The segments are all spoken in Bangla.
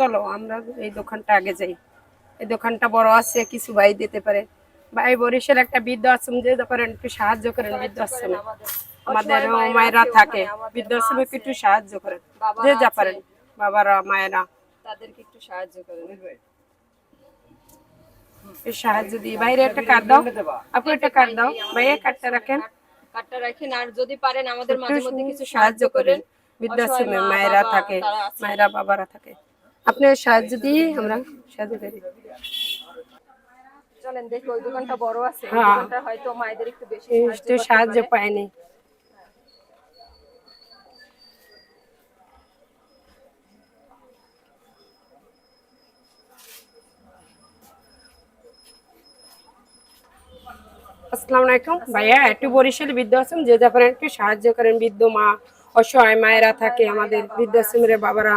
চলো আমরা এই দোকানটা আগে যাই। এই দোকানটা বড় আছে কিছু ভাই দিতে পারে। ভাই বরিশাল একটা বৃদ্ধাশ্রম যে পারেন একটু সাহায্য করেন বৃদ্ধাশ্রমে। আমাদের। মায়েরা থাকে বৃদ্ধাশ্রমে একটু সাহায্য করেন যে যা পারেন বাবারা মায়েরা। তাদেরকে একটু সাহায্য করেন। সাহায্য দিই বাইরে একটা কার্ড দাও। আপু একটা কার্ড দাও। ভাইয়া কার্ডটা রাখেন। কার্ডটা রাখেন আর যদি পারেন আমাদের মাঝে মধ্যে কিছু সাহায্য করেন। বৃদ্ধাশ্রমে মায়েরা থাকে মায়েরা বাবারা থাকে। আপনি সাহায্য দিয়ে আমরা সাহায্য করি। চলেন দেখি ওই দোকানটা বড় আছে হ্যাঁ। দোকানটা হয়তো মায়েদের একটু বেশি সাহায্য পায়নি। আসসালামু আলাইকুম। ভাইয়া একটু বরিশাল বৃদ্ধাশ্রম যে যাবেন একটু সাহায্য করেন বৃদ্ধ মা অসহায় মায়েরা থাকে আমাদের বৃদ্ধাশ্রমের বাবারা।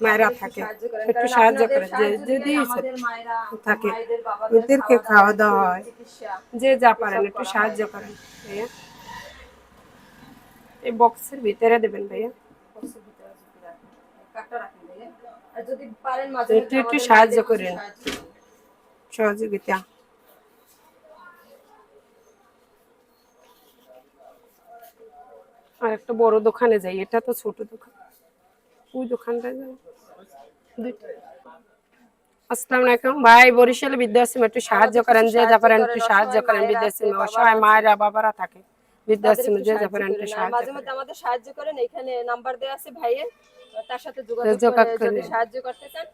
মায়েরা থাকে। একটু সাহায্য করেন। যে যদি থাকে ওদেরকে খাওয়া দাওয়া হয়। যে যা পারেন একটু সাহায্য করেন ভাইয়া। এই বক্সের ভিতরে দেবেন ভাইয়া। একটু একটু সাহায্য করেন। সহযোগিতা। আর একটা বড় দোকানে যাই এটা তো ছোট দোকান। ওই দোকানটায় যাই দুইটা। আসসালামু আলাইকুম। ভাই বরিশাল বৃদ্ধাশ্রম একটু সাহায্য করেন যে যা পারেন একটু সাহায্য করেন বৃদ্ধাশ্রমে অসহায় মায়েরা বাবারা থাকে। বৃদ্ধাশ্রমে যে যা পারেন একটু সাহায্য মাঝে মধ্যে আমাদের সাহায্য করেন। এখানে নাম্বার দেওয়া আছে ভাইয়ের। তার সাথে যোগাযোগ যোগাযোগ করে যদি সাহায্য করতে চান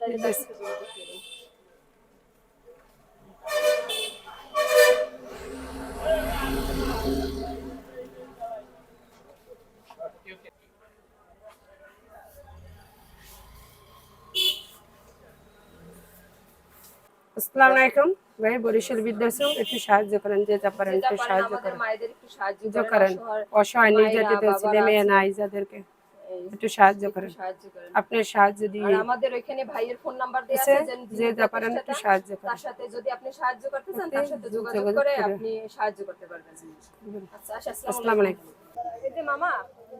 তাহলে তার সাথে যোগাযোগ করুন। আসসালামু আলাইকুম। ভাই বরিশাল একটু সাহায্য করেন যে যা পারেন একটু সাহায্য করেন। মায়েদের একটু সাহায্য করেন অসহায় নির্যাতিত ছেলে মেয়ে নাই যাদেরকে। একটু সাহায্য করেন। সাহায্য আপনি সাহায্য দিয়ে আমাদের ওইখানে ভাইয়ের ফোন নাম্বার আছে, যে- যে পারেন একটু সাহায্য করেন। তার সাথে যদি আপনি সাহায্য করতে চান তার সাথে যোগাযোগ করে। আপনি সাহায্য করতে পারবেন। আচ্ছা আসসালামু আসসালামু আলাইকুম। এই যে মামা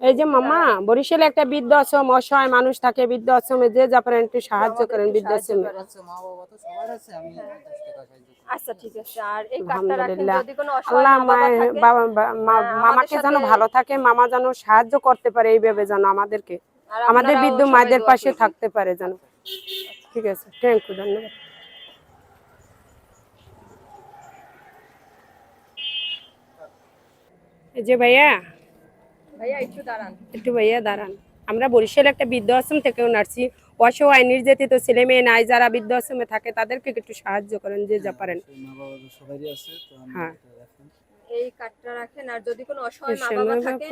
এই যে মামা বরিশালে একটা বৃদ্ধ আশ্রম অসহায় মানুষ থাকে বৃদ্ধ আশ্রমে যে যা পারেন একটু সাহায্য করেন বৃদ্ধাশ্রমে। আছে মা বাবা তো সবার আছে আমি দশ টাকা সাহায্য করি। আচ্ছা ঠিক আছে। আর এই যদি কোনো আল্লাহ মায়ের হ্যাঁ, মামাকে আমাদের যেন ভালো থাকে মামা যেন সাহায্য করতে পারে এইভাবে যেন আমাদেরকে। আমাদের বৃদ্ধ মায়েদের পাশে থাকতে পারে যেন। ঠিক আছে থ্যাংক ইউ ধন্যবাদ। এই যে ভাইয়া ভাইয়া একটু দাঁড়ান। একটু ভাইয়া দাঁড়ান। আমরা বরিশাল একটা বৃদ্ধাশ্রম থেকেও নার্সি। অসহায় নির্যাতিত ছেলে মেয়ে নাই যারা বৃদ্ধাশ্রমে থাকে তাদেরকে একটু সাহায্য করেন যে যা পারেন। হ্যাঁ। এই কার্ডটা রাখেন আর যদি কোনো অসহায় মা বাবা থাকে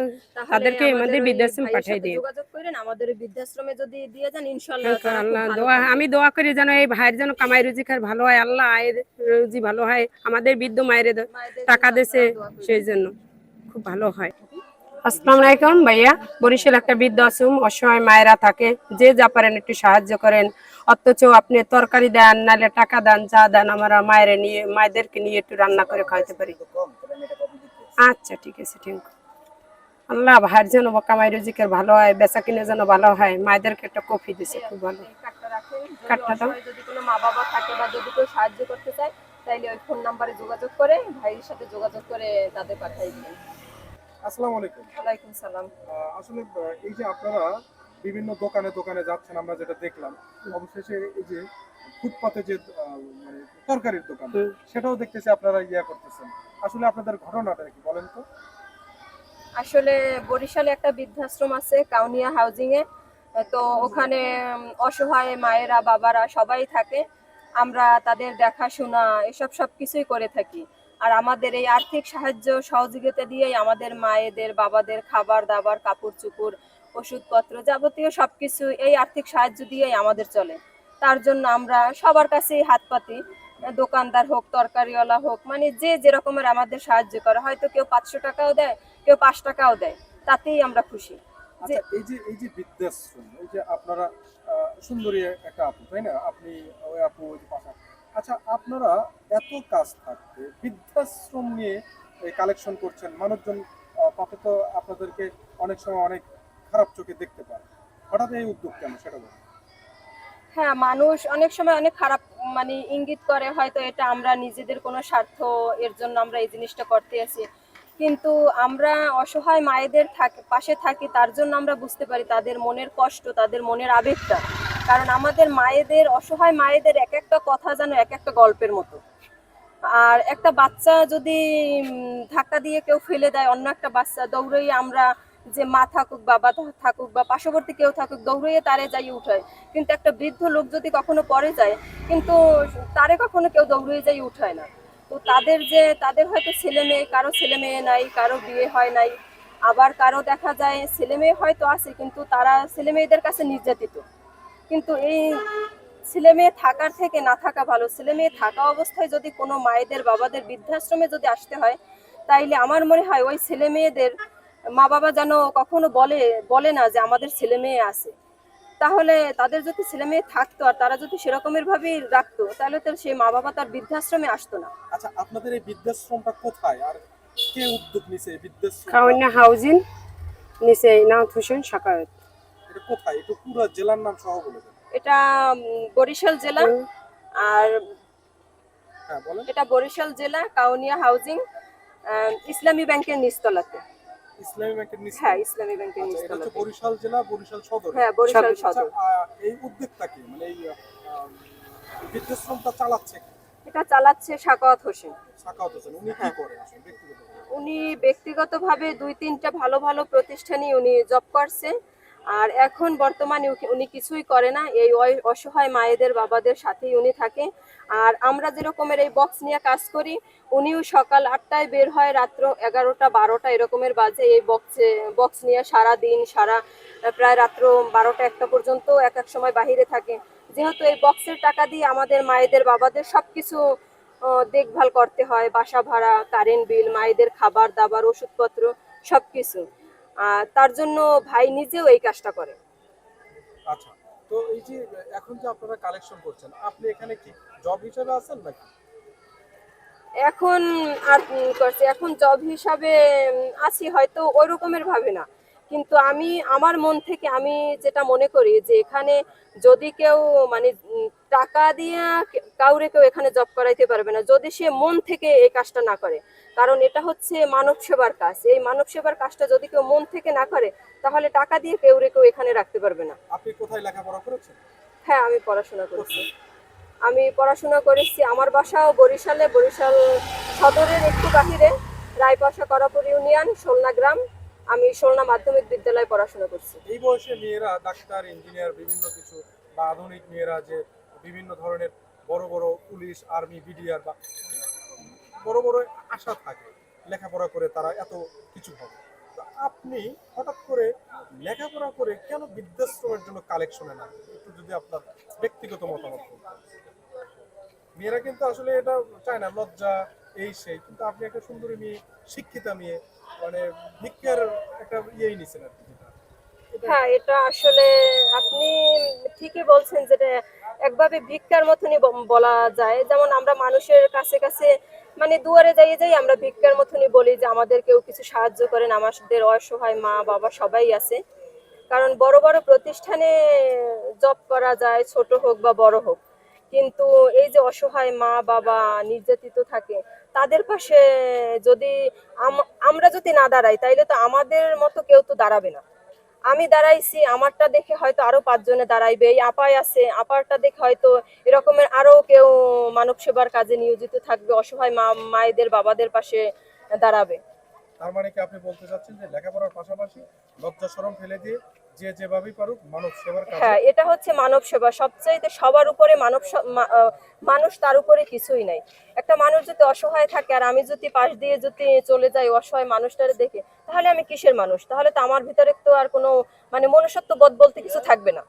তাদেরকে আমাদের ওই বৃদ্ধাশ্রম পাঠিয়ে দিন। যোগাযোগ করেন আমাদের বৃদ্ধাশ্রমে যদি দিয়ে যান ইনশাআল্লাহ আল্লাহ দোয়া আমি দোয়া করি যেন এই ভাইয়ের যেন কামাই রুজি খার ভালো হয় আল্লাহ আয়ের রুজি ভালো হয় আমাদের বৃদ্ধ মায়ের টাকা দেশে। সেই জন্য। খুব ভালো হয়। আসসালামু আলাইকুম ভাইয়া। বরিশাল একটা বৃদ্ধাশ্রম অসহায় মায়েরা থাকে। যে যা পারেন একটু সাহায্য করেন। অথচ আপনি তরকারি দেন নালে টাকা দেন যা দেন আমরা মায়ের নিয়ে মায়েদেরকে নিয়ে একটু রান্না করে খাওয়াতে পারি। আচ্ছা ঠিক আছে ঠিক আল্লাহ ভাইয়ের যেন কামাই রুজিকের ভালো হয় বেচা কিনে যেন ভালো হয় মায়েদেরকে একটা কফি দিছে খুব ভালো। যদি দাও। যদি কোনো মা বাবা থাকে বা যদি কেউ সাহায্য করতে চায় তাইলে ওই ফোন নাম্বারে যোগাযোগ করে ভাইয়ের সাথে যোগাযোগ করে তাদের পাঠিয়ে দিবেন। আসসালামু আলাইকুম। ওয়ালাইকুম সালাম। আসলে এই যে আপনারা বিভিন্ন দোকানে দোকানে যাচ্ছেন আমরা যেটা দেখলাম অবশেষে এই যে ফুটপাতে যে মানে তরকারির দোকান সেটাও দেখতেছি আপনারা ইয়া করতেছেন। আসলে আপনাদের ঘটনাটা কি বলেন তো? আসলে বরিশালে একটা বৃদ্ধাশ্রম আছে কাউনিয়া হাউজিং এ। তো ওখানে অসহায় মায়েরা বাবারা সবাই থাকে। আমরা তাদের দেখাশোনা এসব সব কিছুই করে থাকি। আর আমাদের এই আর্থিক সাহায্য সহযোগিতা দিয়েই আমাদের মায়েদের, বাবাদের খাবার দাবার, কাপড় চুপড়, ওষুধপত্র যাবতীয় সবকিছু এই আর্থিক সাহায্য দিয়েই আমাদের চলে। তার জন্য আমরা সবার কাছেই হাত পাতি, দোকানদার হোক, তরকারিওয়ালা হোক মানে যে যেরকমের আমাদের সাহায্য করে। হয়তো কেউ পাঁচশো টাকাও দেয়, কেউ পাঁচ টাকাও দেয়, তাতেই আমরা খুশি। আচ্ছা আপনারা সুন্দরী একটা আপু, তাই না? আপনি ওই আপু, ওই পাশা আচ্ছা আপনারা এত কাজ থাকতে, বৃদ্ধাশ্রম নিয়ে কালেকশন করছেন, মানুষজন তাতে তো আপনাদেরকে অনেক সময় অনেক খারাপ চোখে দেখতে পায়। হঠাৎ এই উদ্যোগ কেন, সেটা বলুন। হ্যাঁ মানুষ অনেক সময় অনেক খারাপ মানে ইঙ্গিত করে হয়তো এটা আমরা নিজেদের কোনো স্বার্থ, এর জন্য আমরা এই জিনিসটা করতে আছি। কিন্তু আমরা অসহায় মায়েদের থাকি, পাশে থাকি, তার জন্য আমরা বুঝতে পারি তাদের মনের কষ্ট, তাদের মনের আবেগটা। কারণ আমাদের মায়েদের, অসহায় মায়েদের এক একটা কথা যেন এক একটা গল্পের মতো। আর একটা বাচ্চা যদি ধাক্কা দিয়ে কেউ ফেলে দেয়, অন্য একটা বাচ্চা দৌড়েই আমরা যে মা থাকুক, বাবা থাকুক বা পার্শ্ববর্তী কেউ থাকুক দৌড়িয়ে তারে যাই উঠায়। কিন্তু একটা বৃদ্ধ লোক যদি কখনো পরে যায়, কিন্তু তারে কখনো কেউ দৌড়িয়ে যাই উঠায় না। তো তাদের যে, তাদের হয়তো ছেলে মেয়ে, কারও ছেলে মেয়ে নাই, কারও বিয়ে হয় নাই। আবার কারও দেখা যায়, ছেলে মেয়ে হয়তো আছে, কিন্তু তারা ছেলে মেয়েদের কাছে নির্যাতিত। কিন্তু এই ছেলে মেয়ে থাকার থেকে না থাকা ভালো। ছেলে মেয়ে থাকা অবস্থায় যদি কোনো মায়েদের বাবাদের বৃদ্ধাশ্রমে যদি আসতে হয় তাইলে আমার মনে হয় ওই ছেলে মেয়েদের মা বাবা যেন কখনো বলে বলে না যে আমাদের ছেলে মেয়ে আছে। তাহলে তাদের যদি ছেলে মেয়ে থাকতো আর তারা যদি সেরকমের ভাবেই রাখতো তাহলে তো সেই মা বাবা তার বৃদ্ধাশ্রমে আসতো না। আচ্ছা আপনাদের এই বৃদ্ধাশ্রমটা কোথায়? আর কে উদ্যোগ নিছে এই বৃদ্ধাশ্রম? হাউজিং নিচে ইনামত হোসেন সাকায়ত। এটা কোথায়? একটু পুরো জেলার নাম সহ বলে দেন। এটা বরিশাল জেলা। আর হ্যাঁ এটা বরিশাল জেলা কাউনিয়া হাউজিং ইসলামী ব্যাংকের নিচতলাতে। ইসলামী ব্যাংকের নিচে হ্যাঁ ইসলামী ব্যাংকের আচ্ছা, এটা হচ্ছে বরিশাল জেলা বরিশাল সদর। হ্যাঁ বরিশাল সদর। আচ্ছা, সদর। আহ, এই উদ্যোগটা কি? মানে এই বৃদ্ধাশ্রমটা চালাচ্ছে কে? এটা চালাচ্ছে সাকাওয়াত হোসেন। সাকাওয়াত হোসেন উনি কি করেন আসলে ব্যক্তিগতভাবে? উনি ব্যক্তিগতভাবে দুই তিনটা ভালো ভালো প্রতিষ্ঠানে উনি জব করছে। আর এখন বর্তমানে উনি কিছুই করে না। এই অসহায় মায়েদের বাবাদের সাথেই উনি থাকে। আর আমরা যেরকমের এই বক্স নিয়ে কাজ করি উনিও সকাল আটটায় বের হয় রাত্র এগারোটা বারোটা এরকমের বাজে এই বক্সে বক্স নিয়ে সারা দিন সারা প্রায় রাত্র বারোটা একটা পর্যন্ত এক এক সময় বাহিরে থাকে। যেহেতু এই বক্সের টাকা দিয়ে আমাদের মায়েদের বাবাদের সব কিছু দেখভাল করতে হয়। বাসা ভাড়া কারেন্ট বিল মায়েদের খাবার দাবার ওষুধপত্র সবকিছু। আহ, তার জন্য ভাই নিজেও এই কাজটা করে আচ্ছা তো এই যে এখন যে আপনারা কালেকশন করছেন আপনি এখানে কি জব হিসেবে আছেন নাকি? এখন আর করছে এখন জব হিসাবে আছি হয়তো ওই রকমের ভাবে না। কিন্তু আমি আমার মন থেকে আমি যেটা মনে করি যে এখানে যদি কেউ মানে টাকা দিয়ে কাউরে কেউ এখানে জব করাইতে পারবে না যদি সে মন থেকে এই কাজটা না করে। কারণ এটা হচ্ছে মানব সেবার কাজ। এই মানব সেবার কাজটা যদি কেউ মন থেকে না করে তাহলে টাকা দিয়ে কেউ রে কেউ এখানে রাখতে পারবে না। আপনি কোথায় লেখাপড়া করেছেন? হ্যাঁ আমি পড়াশোনা করেছি। আমি পড়াশোনা করেছি আমার বাসাও বরিশালে বরিশাল সদরের একটু বাহিরে রায়পাশা করাপুর ইউনিয়ন সোলনা গ্রাম। আমি সোলনা মাধ্যমিক বিদ্যালয়ে পড়াশোনা করছি। এই বয়সে মেয়েরা ডাক্তার ইঞ্জিনিয়ার বিভিন্ন কিছু বা আধুনিক মেয়েরা যে বিভিন্ন ধরনের বড় বড় পুলিশ, আর্মি, বিডিআর বা বড় বড় আশা থাকে লেখাপড়া করে তারা এত কিছু হবে। আপনি হঠাৎ করে লেখাপড়া করে কেন বৃদ্ধাশ্রমের জন্য কালেকশনে না একটু যদি আপনার ব্যক্তিগত মতামত মেয়েরা কিন্তু আসলে এটা চায় না, লজ্জা, এই সেই। কিন্তু আপনি একটা সুন্দরী মেয়ে, শিক্ষিতা মেয়ে মানে ভিক্ষার একটা ইয়েই নিছেন আর কি। হ্যাঁ এটা আসলে আপনি ঠিকই বলছেন যেটা একভাবে ভিক্ষার মতনই বলা যায়। যেমন আমরা মানুষের কাছে কাছে মানে দুয়ারে যাই যাই আমরা ভিক্ষার মতনই বলি যে আমাদের কেউ কিছু সাহায্য করেন, আমাদের অসহায় মা বাবা সবাই আছে। কারণ বড় বড় প্রতিষ্ঠানে জব করা যায়, ছোট হোক বা বড় হোক। কিন্তু এই যে অসহায় মা বাবা নির্যাতিত থাকে, তাদের পাশে যদি আম- আমরা যদি না দাঁড়াই, তাইলে তো আমাদের মতো কেউ তো দাঁড়াবে না। আমি দাঁড়াইছি, আমারটা দেখে হয়তো আরও পাঁচজনে দাঁড়াইবে। এই আপায় আছে, আপারটা দেখে হয়তো এরকমের আরও কেউ মানব সেবার কাজে নিয়োজিত থাকবে, অসহায় মা, মায়েদের, বাবাদের পাশে দাঁড়াবে। তার মানে কি আপনি বলতে চাচ্ছেন যে লেখাপড়ার পাশাপাশি লজ্জা শরম ফেলে দিয়ে যে যেভাবেই পারুক মানব সেবার হ্যাঁ এটা হচ্ছে মানব সেবা। সবচাইতে সবার উপরে মানব মানুষ তার উপরে কিছুই নাই। একটা মানুষ যদি অসহায় থাকে আর আমি যদি পাশ দিয়ে যদি চলে যাই অসহায় মানুষটারে দেখে তাহলে আমি কিসের মানুষ? তাহলে তো আমার ভিতরে তো আর কোনো মানে মনুষ্যত্ব বোধ বলতে কিছু থাকবে না।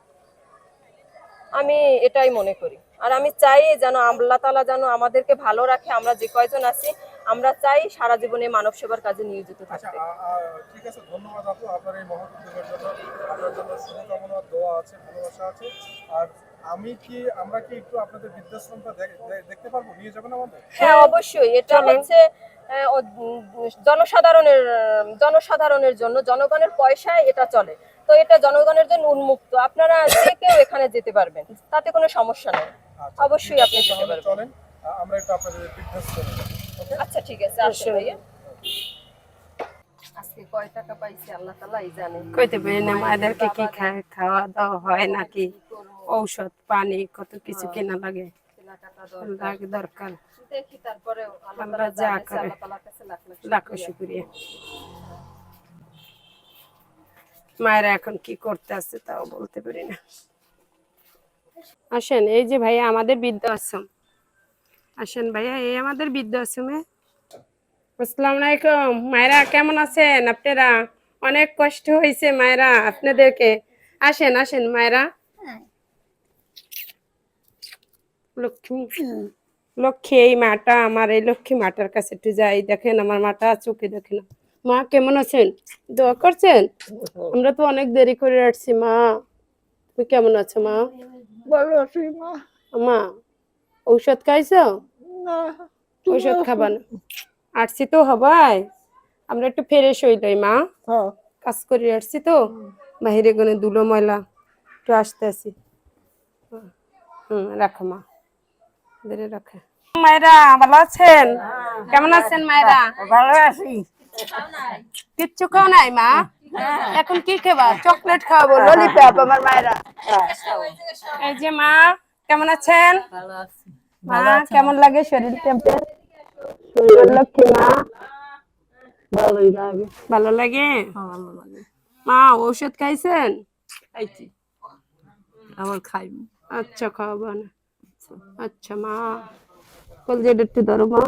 আমি এটাই মনে করি। আর আমি চাই যেন আল্লাহ তালা যেন আমাদেরকে ভালো রাখে আমরা যে কয়জন আছি আমরা চাই সারা জীবনে মানব সেবার কাজে নিয়োজিত আচ্ছা থাকতে। ঠিক আছে ধন্যবাদ আপু আপনার এই মহৎ জন্য। জন্য শুভকামনা দোয়া আছে ভালোবাসা আছে আর আমি কি আমরা কি একটু আপনাদের বৃদ্ধাশ্রমটা দেখতে পারব নিয়ে যাবেন আমাদের হ্যাঁ অবশ্যই। এটা হচ্ছে জনসাধারণের জনসাধারণের জন্য জনগণের পয়সায় এটা চলে। তো এটা জনগণের জন্য উন্মুক্ত। আপনারা যে কেউ এখানে যেতে পারবেন তাতে কোনো সমস্যা নেই। আচ্ছা, অবশ্যই আপনি যেতে পারবেন। আমরা একটু আপনাদের? আচ্ছা ঠিক আছে আসুন ভাইয়া। আজকে কয় টাকা পাইছি আল্লাহ তালাই জানে। কইতে পারি না মায়েদেরকে কি খাওয়া দাওয়া হয় নাকি? ঔষধ পানি কত কিছু কেনা লাগে? লাগে দরকার। দেখি তারপরে আল্লাহ আল্লাহ যা করে। লাখ শুক্রিয়া। মায়েরা এখন কি করতে আছে তাও বলতে পারি না। আসেন এই যে ভাইয়া আমাদের বৃদ্ধ আশ্রম আসেন ভাইয়া এই আমাদের বৃদ্ধাশ্রমে আসসালামু আলাইকুম। মায়েরা কেমন আছেন আপনারা? অনেক কষ্ট হয়েছে মায়েরা আপনাদেরকে। আসেন আসেন মায়েরা। লক্ষ্মী। লক্ষ্মী এই মাটা আমার এই লক্ষ্মী মাটার কাছে একটু যাই। দেখেন আমার মাটা চোখে দেখে না মা কেমন আছেন? দোয়া করছেন? আমরা তো অনেক দেরি করে আসছি মা। তুমি কেমন আছো মা? ভালো আছি মা। মা ঔষধ খাইছো? ঔষধ খাবা না। আসছি তো হবাই। আমরা একটু ফ্রেশ হইলাই মা। হ্যাঁ কাজ করে আসছি তো। বাহিরে গনে দুলো ময়লা একটু আসতে আসি হুম রাখো মা। ধরে রাখে। মায়েরা ভালো আছেন? কেমন আছেন মায়েরা? ভালো আছি। কিচ্ছু খাও নাই মা? এখন কি খাবা? চকলেট খাওয়াবো ললিপপ আমার মায়েরা। এই যে মা কেমন আছেন? ভালো আছি। মা কেমন লাগে শরীর টেম্পের লক্ষ্মী মা ভালোই লাগে ভালো লাগে। মা ঔষধ খাইছেন? খাইছি। আবার খাই আচ্ছা খাওয়াবো না। আচ্ছা মা। কলজে একটু ধরো মা।